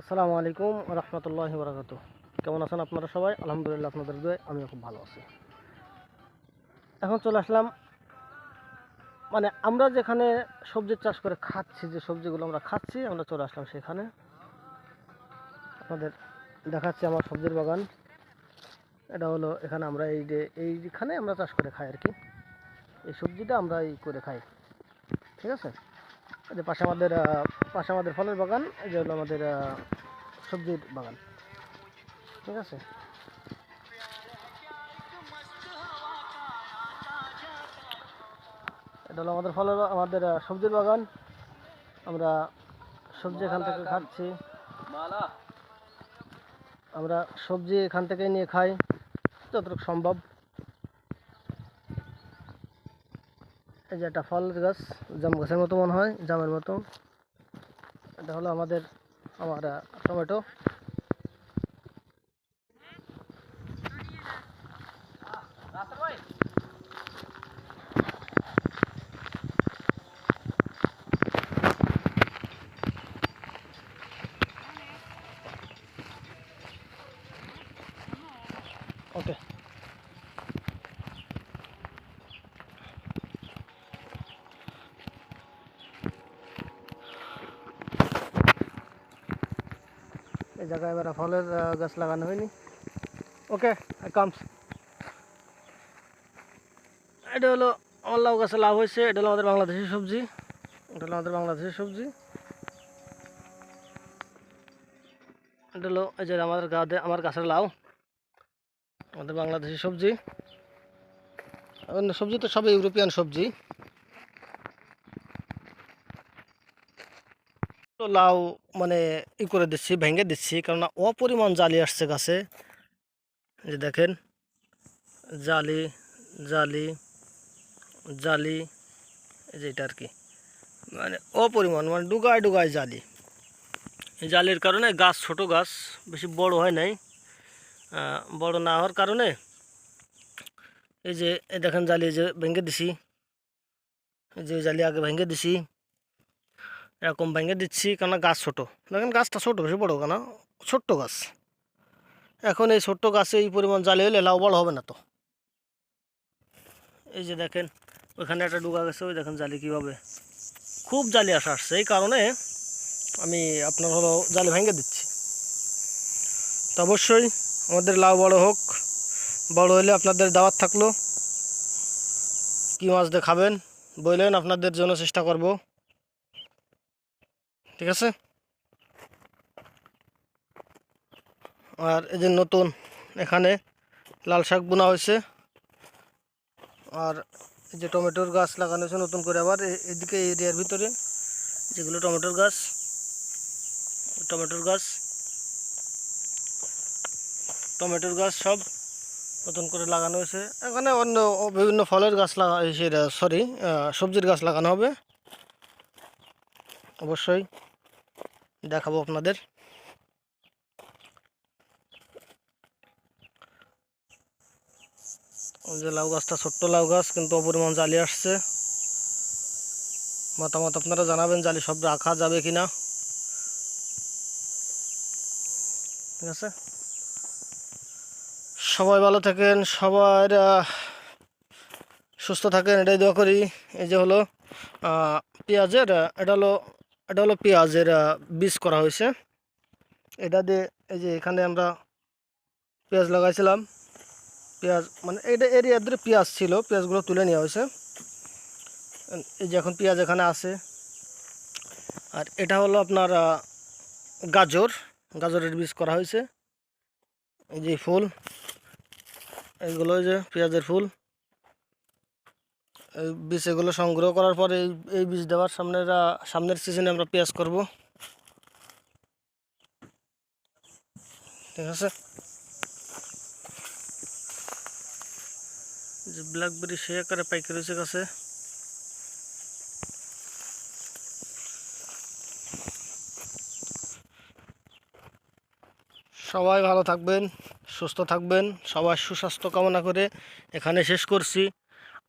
আসসালামু আলাইকুম রহমতুল্লাহ বরাকাত কেমন আছেন আপনারা সবাই? আলহামদুলিল্লাহ আপনাদের দোয়ে আমিও খুব ভালো আছি। এখন চলে আসলাম মানে আমরা যেখানে সবজির চাষ করে খাচ্ছি, যে সবজিগুলো আমরা খাচ্ছি, আমরা চলে আসলাম সেখানে। আপনাদের দেখাচ্ছি আমার সবজির বাগান। এটা হলো এখানে আমরা এই যে, এইখানে আমরা চাষ করে খাই আর কি। এই সবজিটা আমরা এই করে খাই। ঠিক আছে? যে পাশে আমাদের পাশে আমাদের ফলের বাগান, এই যে হলো আমাদের সবজির বাগান। ঠিক আছে? এটা হলো আমাদের ফলের, আমাদের সবজির বাগান। আমরা সবজি এখান থেকে খাচ্ছি। আমরা সবজি এখান থেকে নিয়ে খাই, যতটুকু সম্ভব। এই যে একটা ফলের গাছ জাম গাছের মতো মনে হয় জামের মতো। এটা হলো আমাদের আমার টমেটো। ওকে। জায়গায় এবার ফলের গাছ লাগানো হয়নি। ওকে কামস এটা হলো আমার লাউ গাছে লাভ হয়েছে। এটা হলো আমাদের বাংলাদেশের সবজি। এটা হলো আমাদের বাংলাদেশের সবজি। এটা হলো এই যে আমাদের গাছে আমার গাছের লাউ। আমাদের বাংলাদেশি সবজি। সবজি তো সব ইউরোপিয়ান সবজি। তো লাউ মানে ই করে দিচ্ছি, ভেঙে দিচ্ছি, কেননা অপরিমাণ জালি আসছে গাছে। যে দেখেন, জালি জালি জালি, এই যে এটা আর কি মানে অপরিমাণ মানে ডুগায় ডুগায় জালি। জালির কারণে গাছ ছোট গাছ, বেশি বড় হয় নাই। বড় না হওয়ার কারণে এই যে দেখেন জালি যে ভেঙে দিছি। যে জালি আগে ভেঙে দিছি। এরকম ভেঙে দিচ্ছি কেন গাছ ছোটো। দেখেন গাছটা ছোটো, বেশি বড় কেন? ছোট্ট গাছ। এখন এই ছোট্ট গাছে এই পরিমাণ জালি হলে লাউ বড় হবে না তো। এই যে দেখেন, ওখানে একটা ডুগা গেছে, ওই দেখেন জালি কীভাবে খুব জালি আসা আসছে। এই কারণে আমি আপনার হলো জালি ভেঙে দিচ্ছি। তো অবশ্যই আমাদের লাউ বড় হোক, বড় হলে আপনাদের দাওয়াত থাকল। কী মাছ দিয়ে খাবেন বললেন আপনাদের জন্য চেষ্টা করব। ঠিক আছে? আর এই যে নতুন এখানে লাল শাক বোনা হয়েছে। আর এই যে টমেটোর গাছ লাগানো হয়েছে নতুন করে আবার। এদিকে এরিয়ার ভিতরে যেগুলো টমেটোর গাছ টমেটোর গাছ টমেটোর গাছ সব নতুন করে লাগানো হয়েছে। এখানে অন্য বিভিন্ন ফলের গাছ লাগা সরি সবজির গাছ লাগানো হবে। অবশ্যই। দেখাবো আপনাদের। যে লাউ গাছটা, ছোট্ট লাউ গাছ, কিন্তু অপরিমাণ জালি আসছে। মতামত আপনারা জানাবেন, জালি সব রাখা যাবে কিনা ঠিক আছে? সবাই ভালো থাকেন সবার সুস্থ থাকেন, এটাই দোয়া করি। এই যে হলো পেঁয়াজের এটা হলো এটা হলো পেঁয়াজের বীজ করা হয়েছে। এটা দিয়ে এই যে এখানে আমরা পেঁয়াজ লাগাইছিলাম। পেঁয়াজ মানে এটা এরিয়া ধরে পেঁয়াজ ছিল, পেঁয়াজগুলো তুলে নেওয়া হয়েছে। এই যে এখন পেঁয়াজ এখানে আছে। আর এটা হলো আপনার গাজর। গাজরের বীজ করা হয়েছে। এই যে ফুল। এইগুলো যে পেঁয়াজের ফুল। বীজ এগুলো সংগ্রহ করার পরে এই বীজ দেওয়ার সামনের সামনের সিজনে আমরা পেঁয়াজ করব। ঠিক আছে? যে ব্ল্যাকবেরি সে আকারে পাইকারি হয়েছে গাছে। সবাই ভালো থাকবেন, সুস্থ থাকবেন সবার সুস্বাস্থ্য কামনা করে এখানে শেষ করছি।